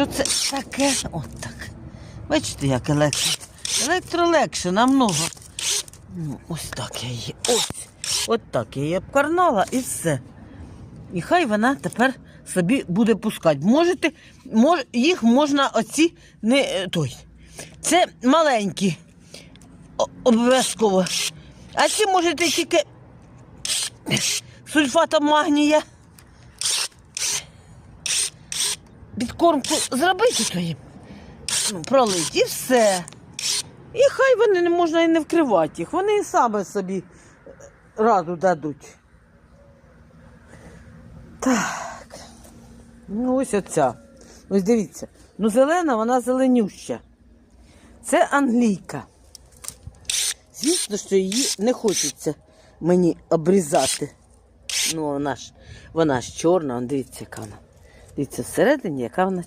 що це таке? От так. Бачите, як електро. Електро легше намного. Ну, ось так я її. Ось. От так я її обкарнала і все. І хай вона тепер собі буде пускати. Можете, мож, їх можна оці не е, той. Це маленькі. Обов'язково. А ці можете тільки сульфатом магнія. Підкормку зробити то їм. Ну, пролить і все. І хай вони не можна і не вкривати їх. Вони і саме собі раду дадуть. Так. Ну, ось оця. Ось дивіться. Ну, зелена, вона зеленюща. Це англійка. Звісно, що її не хочеться мені обрізати. Ну, вона ж, вона ж чорна, дивіться, яка вона. Дивіться, всередині, яка вона